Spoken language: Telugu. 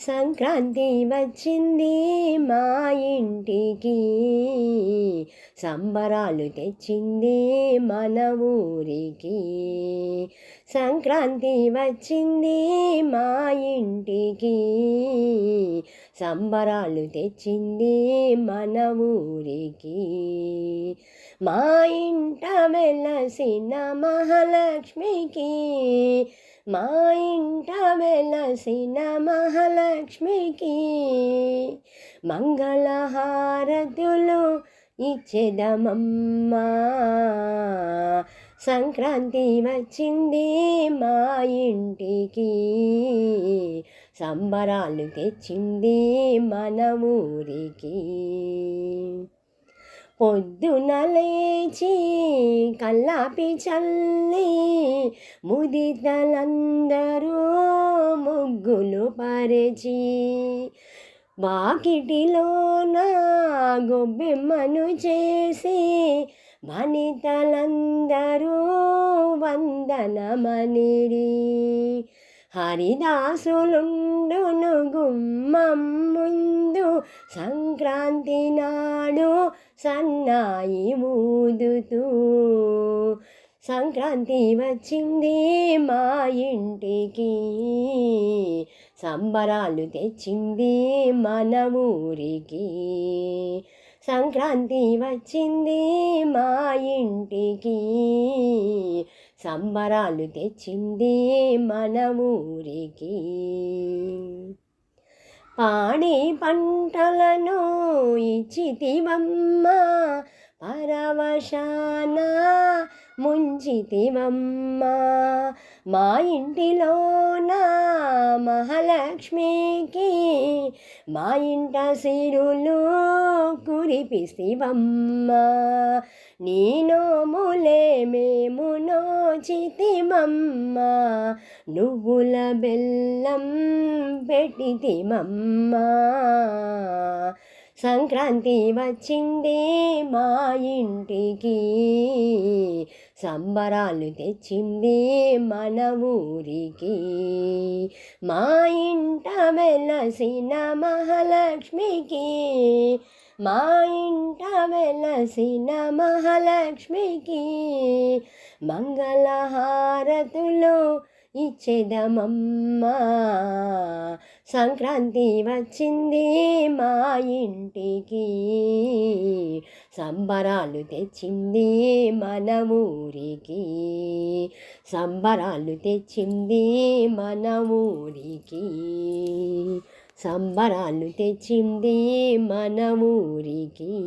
సంక్రాంతి వచ్చింది మా ఇంటికి. సంబరాలు తెచ్చింది మన ఊరికి. సంక్రాంతి వచ్చింది మా ఇంటికి. సంబరాలు తెచ్చింది మన ఊరికి. మా ఇంట వెలసిన మహాలక్ష్మికి మా ఇంట వెలసిన మహాలక్ష్మికి మంగళహారతులు ఇచ్చేదమమ్మా సంక్రాంతి వచ్చింది మా ఇంటికి సంబరాలు తెచ్చింది మన ఊరికి. పొద్దున లేచి కల్లాపి చల్లి ముదితలందరూ ముగ్గులు పరిచి. వాకిటిలోన గొబ్బెమ్మను చేసి వనితలందరూ వందనమనిరి హరిదాసులుండును గుమ్మం ముందు సంక్రాంతి నాడు సన్నాయి మూదుతూ సంక్రాంతి వచ్చింది మా ఇంటికి. సంబరాలు తెచ్చింది మన ఊరికి. సంక్రాంతి వచ్చింది మా ఇంటికి. సంబరాలు తెచ్చింది మన ఊరికి. పాడి పంటలను ఇచ్చితివమ్మ పరవశాన ముంచితివమ్మ. మా ఇంటిలోనా మహాలక్ష్మికి మా ఇంట సిరులు కురిపిస్తివమ్మ నీ నోములే మేము నోచితిమమ్మ. నువ్వుల బెల్లం పెట్టితిమమ్మ. సంక్రాంతి వచ్చింది మా ఇంటికి. సంబరాలు తెచ్చింది మన ఊరికి మా ఇంట వెలసిన మహాలక్ష్మికి మా ఇంట వెలసిన మహాలక్ష్మికి మంగళహారతులు ఇచ్చేదమమ్మా. సంక్రాంతి వచ్చింది మా ఇంటికి. సంబరాలు తెచ్చింది మన ఊరికి సంబరాలు తెచ్చింది మన ఊరికి సంబరాలు తెచ్చింది మన ఊరికి